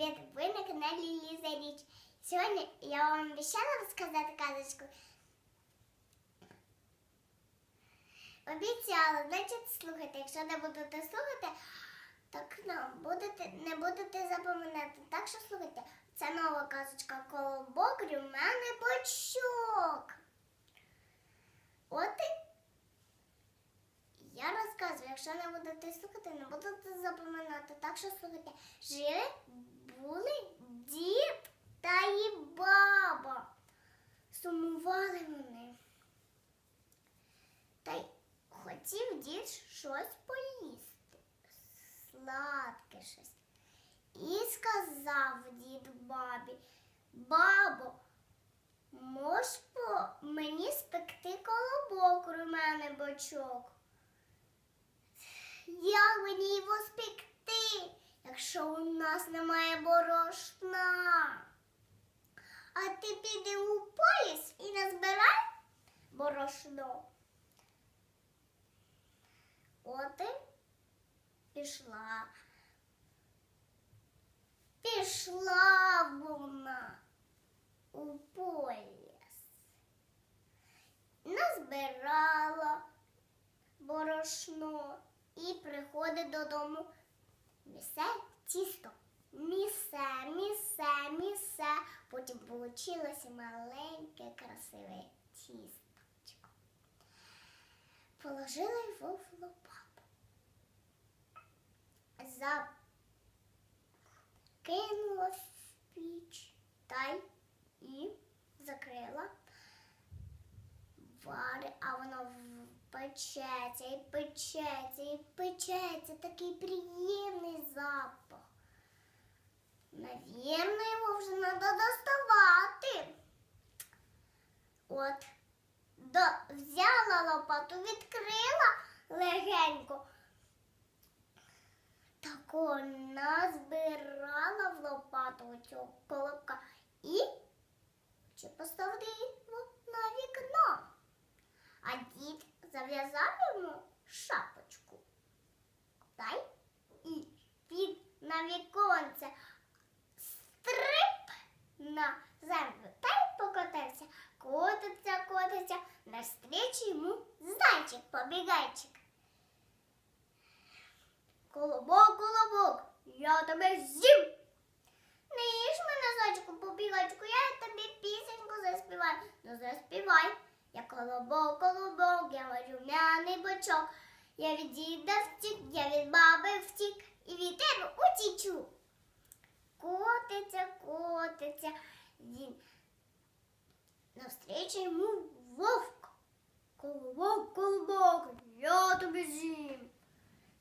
Привіт, ви на каналі Ліза Річ. Сьогодні я вам обіцяла розказати казочку. Обіцяла, значить слухайте. Якщо не будете слухати, так ну, будете, не будете запам'ятати. Так що слухайте, це нова казочка колобок, румяний бочок. От і я розказую, якщо не будете слухати, не будете запам'ятати. Так що слухайте, жили були дід та і баба. Сумували вони. Та й хотів дід щось поїсти. Сладке щось. І сказав дід бабі, бабо, можеш мені спекти колобок у мене бочок? Як мені його спекти, якщо у нас немає борошна? А ти піди у поліс і назбирай борошно. От і пішла. Пішла вона у поліс. Назбирала борошно і приходить додому. Місе тісто. Місе, місе, місе. Потім получилося маленьке, красиве тісточко. Положила його в лопату. Закинула в піч та і закрила вари, а воно печеться і печеться, і печеться. Такий приємний запах. Навірно, його вже треба доставати. От, до, взяла лопату, відкрила легенько. Тако назбирала в лопату цього колобка і чи поставити його на вікно. Йому шапочку. Та й і під на віконце стрип на землю та й покотився. Котиться, котиться, навстрічу йому зайчик, побігайчик. Колобок, колобок, я тебе з'їм. Не їж мене, зайчику, побігайчику, я тобі пісеньку заспіваю. Ну заспівай. Я колобок, колобок, я румяний. Я від діда втік, я від баби втік, і від тебе утічу. Котиться, котиться, він. Навстрічу йому вовк. Колобок, колобок, я тобі з'їм.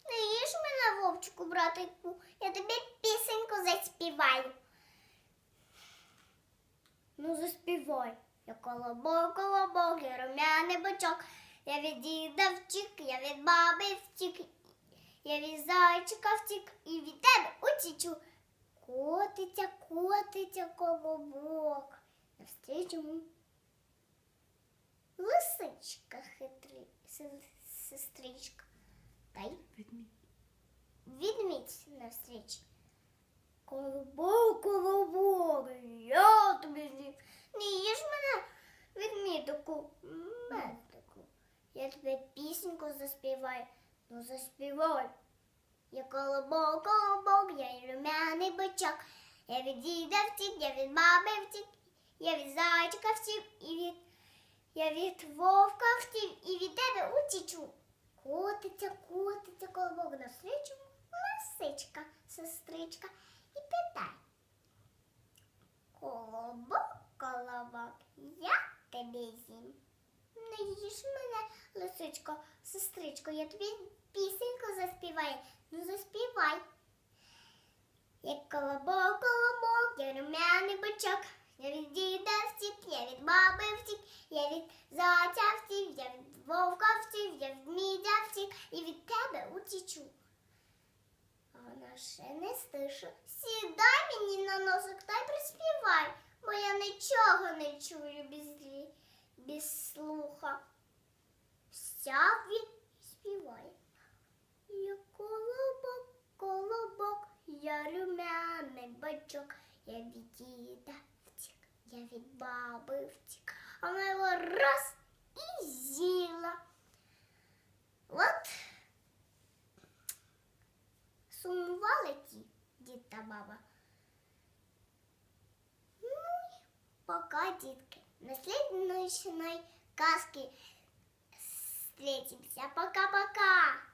Не їж мене, вовчику, братику, я тобі пісеньку заспіваю. Ну, заспівай. Я колобок, колобок, я румяний бочок. Я від діда втік, я від баби втік, я від зайчика втік і від тебе утічу. Котиться, котиться колобок. Навстрічу лисичка хитрий, се- сестричка. Та й відмідь навстріч. Колобок, колобок, я тобі з'їм. Не їж мене відмітку, медику. Я тобі пісеньку заспіваю, ну заспівай. Я колобок, колобок, я румяний бичок. Я від діда втік, я від баби втік, я від зайчика втік, і від я від вовка втік, і від тебе утічу. Котиться, котиться колобок навстрічу лисичка, сестричка, і питай. Колобок, колобок, я тебе з'їм. Не їж мене, лисичко, сестричко, я тобі пісеньку заспіваю. Ну заспівай. Як колобок, колобок, я румяний бичок. Я від діда втік, я від баби втік, я від зайця втік, я від вовка втік, я від мідя втік, і від тебе утічу. А вона ще не стиша. Сідай мені на носик та й приспівай, бо я нічого не чую без, без слуха. Він і співає. Я колобок, колобок, я румяний кабачок. Я від діда втік, я від баби втік, а вона його раз і з'їла. От сумували ті дід та баба. Ну, пока, дітки. На следующей казки встретимся. Пока-пока.